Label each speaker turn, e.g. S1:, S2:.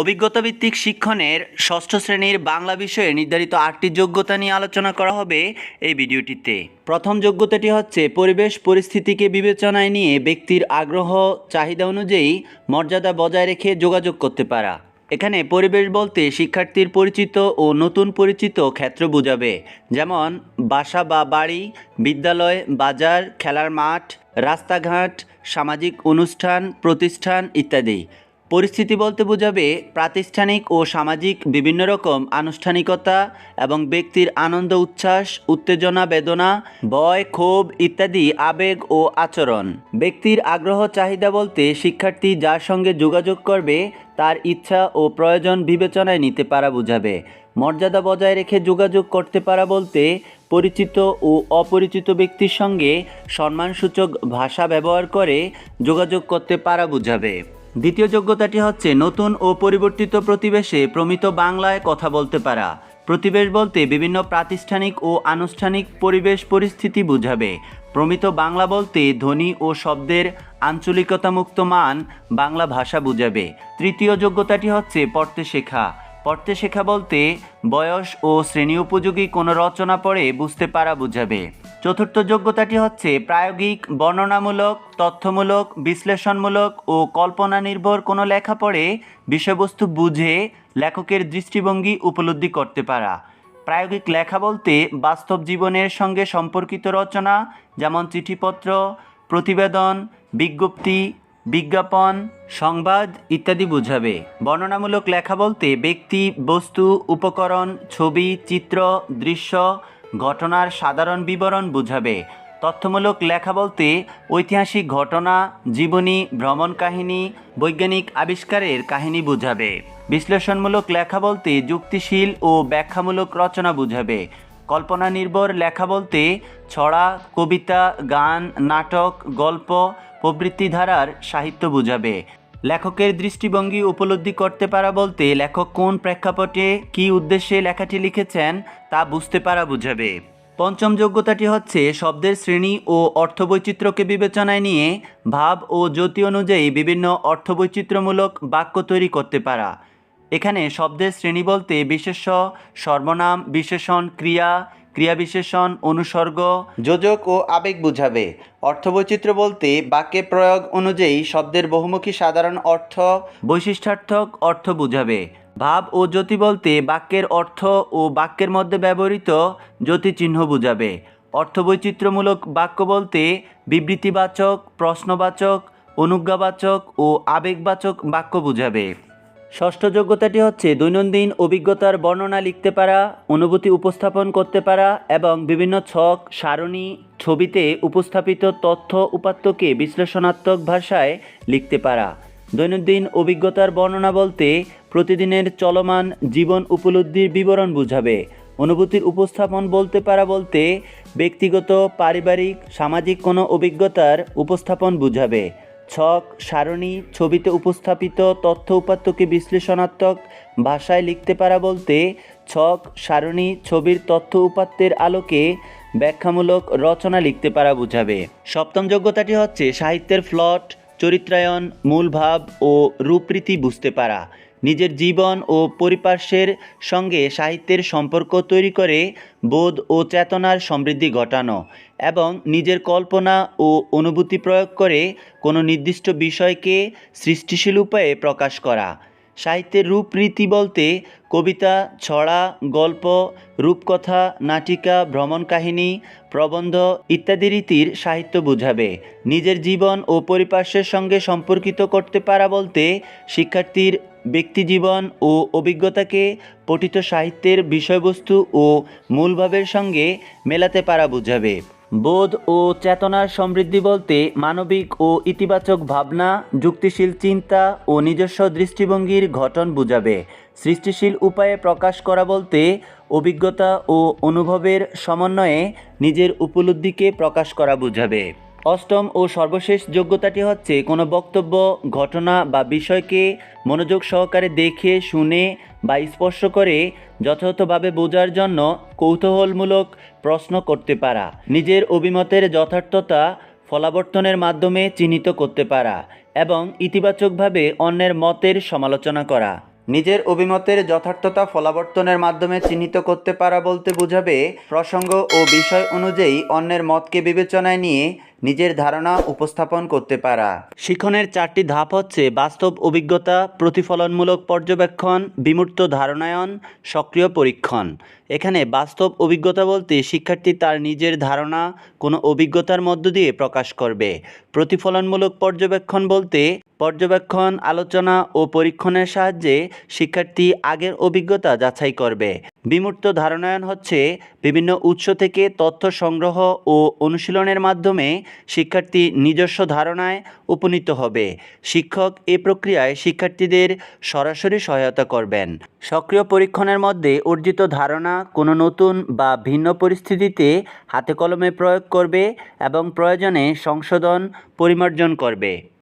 S1: অভিজ্ঞতাভিত্তিক শিক্ষণের ষষ্ঠ শ্রেণির বাংলা বিষয়ে নির্ধারিত আটটি যোগ্যতা নিয়ে আলোচনা করা হবে এই ভিডিওটিতে। প্রথম যোগ্যতাটি হচ্ছে পরিবেশ পরিস্থিতিকে বিবেচনায় নিয়ে ব্যক্তির আগ্রহ, চাহিদা অনুযায়ী মর্যাদা বজায় রেখে যোগাযোগ করতে পারা। এখানে পরিবেশ বলতে শিক্ষার্থীর পরিচিত ও নতুন পরিচিত ক্ষেত্র বোঝাবে। যেমন, বাসা বা বাড়ি, বিদ্যালয়, বাজার, খেলার মাঠ, রাস্তাঘাট, সামাজিক অনুষ্ঠান, প্রতিষ্ঠান ইত্যাদি। পরিস্থিতি বলতে বোঝাবে প্রাতিষ্ঠানিক ও সামাজিক বিভিন্ন রকম আনুষ্ঠানিকতা এবং ব্যক্তির আনন্দ, উচ্ছ্বাস, উত্তেজনা, বেদনা, ভয়, ক্ষোভ ইত্যাদি আবেগ ও আচরণ। ব্যক্তির আগ্রহ, চাহিদা বলতে শিক্ষার্থী যার সঙ্গে যোগাযোগ করবে তার ইচ্ছা ও প্রয়োজন বিবেচনায় নিতে পারা বোঝাবে। মর্যাদা বজায় রেখে যোগাযোগ করতে পারা বলতে পরিচিত ও অপরিচিত ব্যক্তির সঙ্গে সম্মানসূচক ভাষা ব্যবহার করে যোগাযোগ করতে পারা বোঝাবে। দ্বিতীয় যোগ্যতাটি হচ্ছে নতুন ও পরিবর্তিত প্রতিবেশে প্রমিত বাংলায় কথা বলতে পারা। প্রতিবেশ বলতে বিভিন্ন প্রাতিষ্ঠানিক ও আনুষ্ঠানিক পরিবেশ পরিস্থিতি বোঝাবে। প্রমিত বাংলা বলতে ধ্বনি ও শব্দের আঞ্চলিকতামুক্ত মান বাংলা ভাষা বুঝাবে। তৃতীয় যোগ্যতাটি হচ্ছে পড়তে শেখা। পড়তে শেখা বলতে বয়স ও শ্রেণি উপযোগী কোনো রচনা পড়ে বুঝতে পারা বোঝাবে। চতুর্থ যোগ্যতাটি হচ্ছে প্রায়োগিক, বর্ণনামূলক, তথ্যমূলক, বিশ্লেষণমূলক ও কল্পনা নির্ভর কোনো লেখা পড়ে বিষয়বস্তু বুঝে লেখকের দৃষ্টিভঙ্গি উপলব্ধি করতে পারা। প্রায়োগিক লেখা বলতে বাস্তব জীবনের সঙ্গে সম্পর্কিত রচনা, যেমন চিঠিপত্র, প্রতিবেদন, বিজ্ঞপ্তি, বিজ্ঞাপন, সংবাদ ইত্যাদি বোঝাবে। বর্ণনামূলক লেখা বলতে ব্যক্তি, বস্তু, উপকরণ, ছবি, চিত্র, দৃশ্য ঘটনার সাধারণ বিবরণ বোঝাবে। তথ্যমূলক লেখা বলতে ঐতিহাসিক ঘটনা, জীবনী, ভ্রমণ কাহিনী, বৈজ্ঞানিক আবিষ্কারের কাহিনী বুঝাবে। বিশ্লেষণমূলক লেখা বলতে যুক্তিশীল ও ব্যাখ্যামূলক রচনা বুঝাবে। কল্পনা নির্ভর লেখা বলতে ছড়া, কবিতা, গান, নাটক, গল্প প্রবৃত্তি ধারার সাহিত্য বোঝাবে। লেখকের দৃষ্টিভঙ্গি উপলব্ধি করতে পারা বলতে লেখক কোন প্রেক্ষাপটে কী উদ্দেশ্যে লেখাটি লিখেছেন তা বুঝতে পারা বুঝাবে। পঞ্চম যোগ্যতাটি হচ্ছে শব্দের শ্রেণি ও অর্থবৈচিত্র্যকে বিবেচনায় নিয়ে ভাব ও জ্যোতি অনুযায়ী বিভিন্ন অর্থবৈচিত্র্যমূলক বাক্য তৈরি করতে পারা। এখানে শব্দের শ্রেণি বলতে বিশেষ্য, সর্বনাম, বিশেষণ, ক্রিয়া ক্রিয়া বিশেষণ অনুসর্গ। যোজক ও আবেগ বুঝাবে। অর্থবৈচিত্র্য বলতে বাক্যে প্রয়োগ অনুযায়ী শব্দের বহুমুখী সাধারণ অর্থ। বৈশিষ্ট্যার্থক অর্থ বুঝাবে। ভাব ও জ্যোতি বলতে বাক্যের অর্থ ও বাক্যের মধ্যে ব্যবহৃত জ্যোতি চিহ্ন বুঝাবে। অর্থবৈচিত্র্যমূলক বাক্য বলতে বিবৃতিবাচক প্রশ্নবাচক অনুজ্ঞাবাচক ও আবেগবাচক বাক্য বুঝাবে। ষষ্ঠ যোগ্যতাটি হচ্ছে দৈনন্দিন অভিজ্ঞতার বর্ণনা লিখতে পারা, অনুভূতি উপস্থাপন করতে পারা এবং বিভিন্ন ছক, সারণী, ছবিতে উপস্থাপিত তথ্য উপাত্তকে বিশ্লেষণাত্মক ভাষায় লিখতে পারা। দৈনন্দিন অভিজ্ঞতার বর্ণনা বলতে প্রতিদিনের চলমান জীবন উপলব্ধির বিবরণ বুঝাবে। অনুভূতির উপস্থাপন বলতে পারা বলতে ব্যক্তিগত, পারিবারিক, সামাজিক কোনো অভিজ্ঞতার উপস্থাপন বুঝাবে। ছক সারণী, ছবিতে উপস্থাপিত তথ্য উপাত্তকে বিশ্লেষণাত্মক ভাষায় লিখতে পারা বলতে ছক সারণী, ছবির তথ্য উপাত্তের আলোকে ব্যাখ্যামূলক রচনা লিখতে পারা বোঝাবে। সপ্তম যোগ্যতাটি হচ্ছে সাহিত্যের ফ্লট, চরিত্রায়ন, মূলভাব ও রূপরীতি বুঝতে পারা। নিজের জীবন ও পরিপার্শ্বের সঙ্গে সাহিত্যের সম্পর্ক তৈরি করে বোধ ও চেতনার সমৃদ্ধি ঘটানো এবং নিজের কল্পনা ও অনুভূতি প্রয়োগ করে কোনো নির্দিষ্ট বিষয়কে সৃষ্টিশীল উপায়ে প্রকাশ করা। সাহিত্যের রূপরীতি বলতে কবিতা, ছড়া, গল্প, রূপকথা, নাটিকা, ভ্রমণ কাহিনী, প্রবন্ধ ইত্যাদি রীতির সাহিত্য বোঝাবে। নিজের জীবন ও পরিপার্শ্বের সঙ্গে সম্পর্কিত করতে পারা বলতে শিক্ষার্থীর ব্যক্তিজীবন ও অভিজ্ঞতাকে পঠিত সাহিত্যের বিষয়বস্তু ও মূলভাবের সঙ্গে মেলাতে পারা বোঝাবে। বোধ ও চেতনার সমৃদ্ধি বলতে মানবিক ও ইতিবাচক ভাবনা, যুক্তিশীল চিন্তা ও নিজস্ব দৃষ্টিভঙ্গির ঘটন বুঝাবে। সৃষ্টিশীল উপায়ে প্রকাশ করা বলতে অভিজ্ঞতা ও অনুভবের সমন্বয়ে নিজের উপলব্ধিকে প্রকাশ করা বোঝাবে। অষ্টম ও সর্বশেষ যোগ্যতাটি হচ্ছে কোনো বক্তব্য, ঘটনা বা বিষয়কে মনোযোগ সহকারে দেখে, শুনে বা স্পর্শ করে যথাযথভাবে বোঝার জন্য কৌতূহলমূলক প্রশ্ন করতে পারা। নিজের অভিমতের যথার্থতা ফলাবর্তনের মাধ্যমে চিহ্নিত করতে পারা এবং ইতিবাচকভাবে অন্যের মতের সমালোচনা করা। নিজের অভিমতের যথার্থতা ফলাবর্তনের মাধ্যমে চিহ্নিত করতে পারা বলতে বোঝাবে প্রসঙ্গ ও বিষয় অনুযায়ী অন্যের মতকে বিবেচনায় নিয়ে নিজের ধারণা উপস্থাপন করতে পারা। শিক্ষণের চারটি ধাপ হচ্ছে বাস্তব অভিজ্ঞতা, প্রতিফলনমূলক পর্যবেক্ষণ, বিমূর্ত ধারণায়ন, সক্রিয় পরীক্ষণ। এখানে বাস্তব অভিজ্ঞতা বলতে শিক্ষার্থী তার নিজের ধারণা কোনো অভিজ্ঞতার মধ্য দিয়ে প্রকাশ করবে। প্রতিফলনমূলক পর্যবেক্ষণ বলতে পর্যবেক্ষণ, আলোচনা ও পরীক্ষণের সাহায্যে শিক্ষার্থী আগের অভিজ্ঞতা যাচাই করবে। বিমূর্ত ধারণায়ন হচ্ছে বিভিন্ন উৎস থেকে তথ্য সংগ্রহ ও অনুশীলনের মাধ্যমে শিক্ষার্থী নিজস্ব ধারণায় উপনীত হবে। শিক্ষক এ প্রক্রিয়ায় শিক্ষার্থীদের সরাসরি সহায়তা করবেন। সক্রিয় পরীক্ষণের মধ্যে অর্জিত ধারণা কোনো নতুন বা ভিন্ন পরিস্থিতিতে হাতে কলমে প্রয়োগ করবে এবং প্রয়োজনে সংশোধন, পরিমার্জন করবে।